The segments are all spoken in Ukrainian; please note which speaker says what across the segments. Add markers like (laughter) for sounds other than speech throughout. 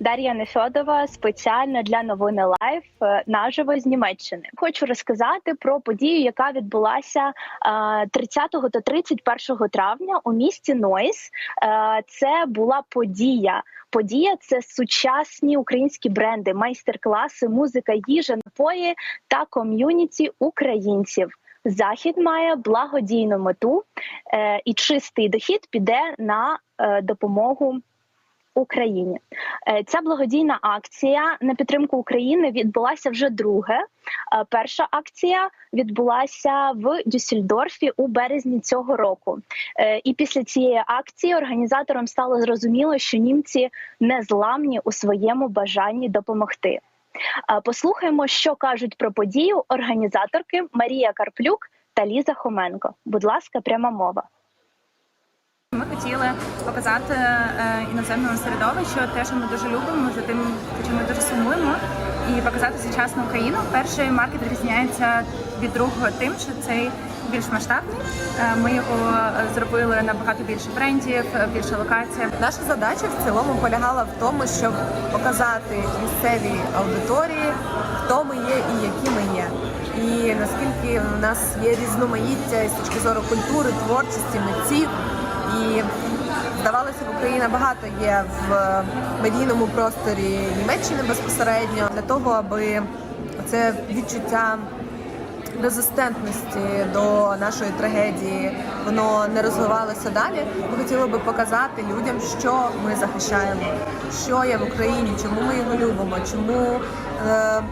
Speaker 1: Дар'я Нефьодова спеціально для новини Лайф е, наживо з Німеччини. Хочу розказати про подію, яка відбулася е, 30 та 31 травня у місті Нойс. Е, Це була подія. Подія це сучасні українські бренди, майстер-класи, музика, їжа, напої та ком'юніті українців. Захід має благодійну мету, е, і чистий дохід піде на допомогу Україні. Е, Ця благодійна акція на підтримку України відбулася вже друге. Е, Перша акція відбулася в Дюссельдорфі у березні цього року. Е, І після цієї акції організаторам стало зрозуміло, що німці не зламні у своєму бажанні допомогти. Послухаємо, що кажуть про подію організаторки Марія Карплюк та Ліза Хоменко. Будь ласка, пряма мова.
Speaker 2: Хотіли показати е, іноземному середовищу те, що ми дуже любимо, за тим, чим ми дуже сумуємо, і показати сучасну Україну. Перший маркет відрізняється від другого тим, що цей більш масштабний. Е, Ми його е, зробили набагато більше брендів, е, більше локацій.
Speaker 3: Наша задача в цілому полягала в тому, щоб показати місцевій аудиторії, хто ми є і які ми є. І наскільки в нас є різноманіття з точки зору культури, творчості, митців. І здавалося б, Україна багато є в медійному просторі Німеччини безпосередньо для того, аби це відчуття резистентності до нашої трагедії воно не розвивалося далі. Ми хотіли би показати людям, що ми захищаємо, що є в Україні, чому ми його любимо, чому е,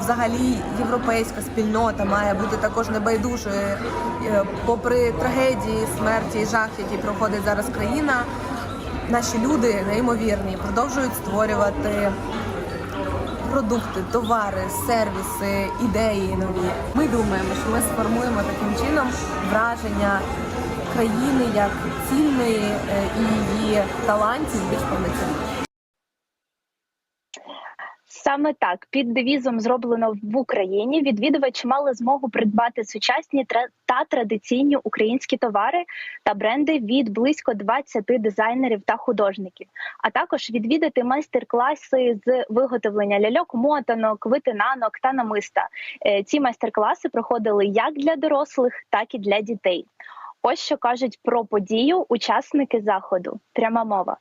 Speaker 3: взагалі європейська спільнота має бути також небайдужою, Е, попри трагедії, смерті і жах, які проходить зараз країна. Наші люди неймовірні продовжують створювати продукти, товари, сервіси, ідеї нові. Ми думаємо, що ми сформуємо таким чином враження країни як цільної е, і її талантів більш повноцінно.
Speaker 1: Саме так під девізом зроблено в Україні. Відвідувачі мали змогу придбати сучасні та традиційні українські товари та бренди від близько 20 дизайнерів та художників, а також відвідати майстер-класи з виготовлення ляльок, мотанок, витинанок та намиста. Е, Ці майстер-класи проходили як для дорослих, так і для дітей. Ось що кажуть про подію учасники заходу. Пряма мова.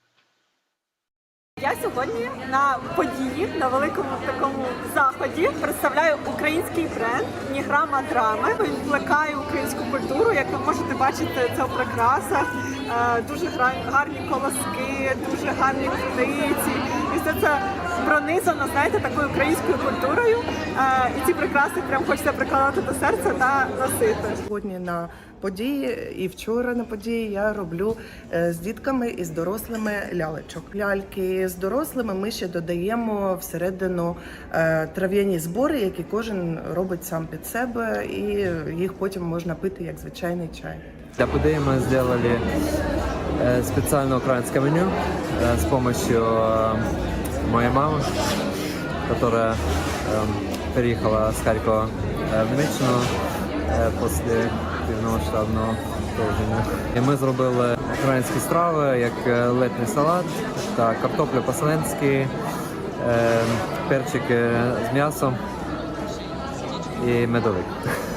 Speaker 4: Я сьогодні на події на великому такому заході представляю український бренд Ніграма Драми. Він плекає українську культуру. Як ви можете бачити, це прикрасах, Е, дуже гарні колоски, дуже гарні птиці І все це пронизано, знаєте, такою українською культурою. Е, І ці прикраси прям хочеться прикладати до серця та носити.
Speaker 5: Сьогодні на події і вчора на події я роблю е, з дітками і з дорослими лялечок. Ляльки з дорослими ми ще додаємо всередину е, трав'яні збори, які кожен робить сам під себе, і їх потім можна пити як звичайний чай.
Speaker 6: Для події мы сделали э, специальное украинское меню э, с помощью э, моей мамы, которая э, переехала с Харькова э, в Німеччину э, после повномасштабного вторгнення. І ми зробили українські страви, як е, летній салат та картоплю по-селенськи, е, перчики з м'ясом і медовик. (laughs)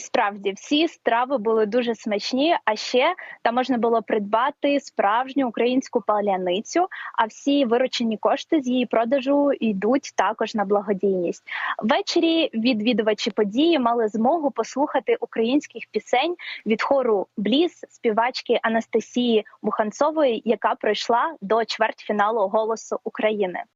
Speaker 1: Справді всі страви були дуже смачні. А ще там можна було придбати справжню українську паляницю. А всі виручені кошти з її продажу йдуть також на благодійність. Ввечері відвідувачі події мали змогу послухати українських пісень від хору Бліз, співачки Анастасії Буханцової, яка пройшла до чвертьфіналу голосу України.